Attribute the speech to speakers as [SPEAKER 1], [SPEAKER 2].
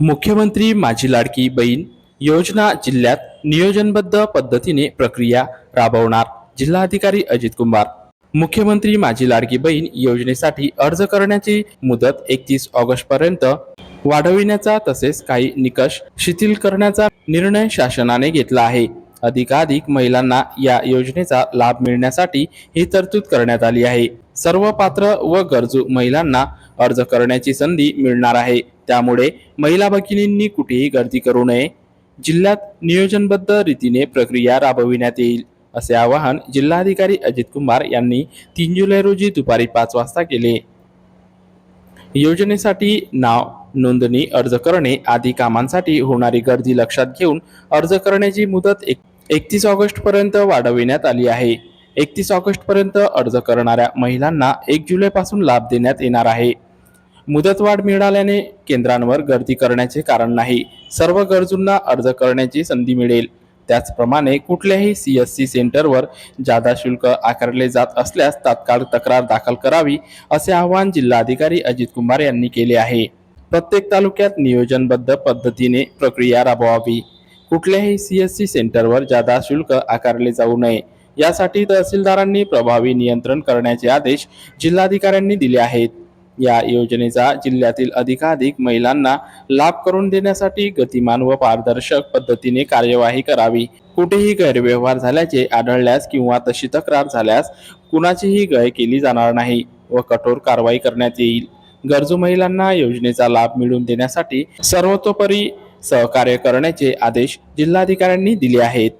[SPEAKER 1] मुख्यमंत्री माझी लाडकी बहीण योजना जिल्ह्यात नियोजनबद्ध पद्धतीने प्रक्रिया राबवणार जिल्हाधिकारी अजित कुमार मुख्यमंत्री माझी लाडकी बहीण योजनेसाठी अर्ज करण्याची मुदत एकतीस ऑगस्ट पर्यंत वाढविण्याचा तसेच काही निकष शिथिल करण्याचा निर्णय शासनाने घेतला आहे. अधिकाधिक महिलांना या योजनेचा लाभ मिळण्यासाठी ही तरतूद करण्यात आली आहे. सर्व पात्र व गरजू महिलांना अर्ज करण्याची संधी मिळणार आहे. त्यामुळे महिला भगिनींनी कुठेही गर्दी करू नये. जिल्ह्यात नियोजनबद्ध रीतीने प्रक्रिया राबविण्यात येईल असे आवाहन जिल्हाधिकारी अजित कुमार यांनी तीन जुलै रोजी दुपारी पाच वाजता केले. योजनेसाठी नाव नोंदणी अर्ज करणे आदी कामांसाठी होणारी गर्दी लक्षात घेऊन अर्ज करण्याची मुदत एक एकतीस ऑगस्ट पर्यंत वाढविण्यात आली आहे. एकतीस ऑगस्ट पर्यंत अर्ज करणाऱ्या महिलांना एक जुलै पासून लाभ देण्यात येणार आहे. मुदतवाढ मिळाल्याने केंद्रांवर गर्दी करण्याचे कारण नाही. सर्व गरजूंना अर्ज करण्याची संधी मिळेल. त्याचप्रमाणे कुठल्याही सी एस सी सेंटरवर जादा शुल्क आकारले जात असल्यास तात्काळ तक्रार दाखल करावी असे आवाहन जिल्हाधिकारी अजित कुमार यांनी केले आहे. प्रत्येक तालुक्यात नियोजनबद्ध पद्धतीने प्रक्रिया राबवावी. कुठल्याही सी एस सी सेंटरवर जादा शुल्क आकारले जाऊ नये. यासाठी तहसीलदारांनी प्रभावी नियंत्रण करण्याचे आदेश जिल्हाधिकाऱ्यांनी दिले आहेत. या योजनेचा जिल्ह्यातील अधिकाधिक महिलांना लाभ करून देण्यासाठी गतिमान व पारदर्शक पद्धतीने कार्यवाही करावी. कुठेही गैरव्यवहार झाल्याचे आढळल्यास किंवा तशी तक्रार झाल्यास कुणाचीही गय केली जाणार नाही व कठोर कारवाई करण्यात येईल. गरजू महिलांना योजनेचा लाभ मिळवून देण्यासाठी सर्वतोपरी सहकार्य करण्याचे आदेश जिल्हाधिकाऱ्यांनी दिले आहेत.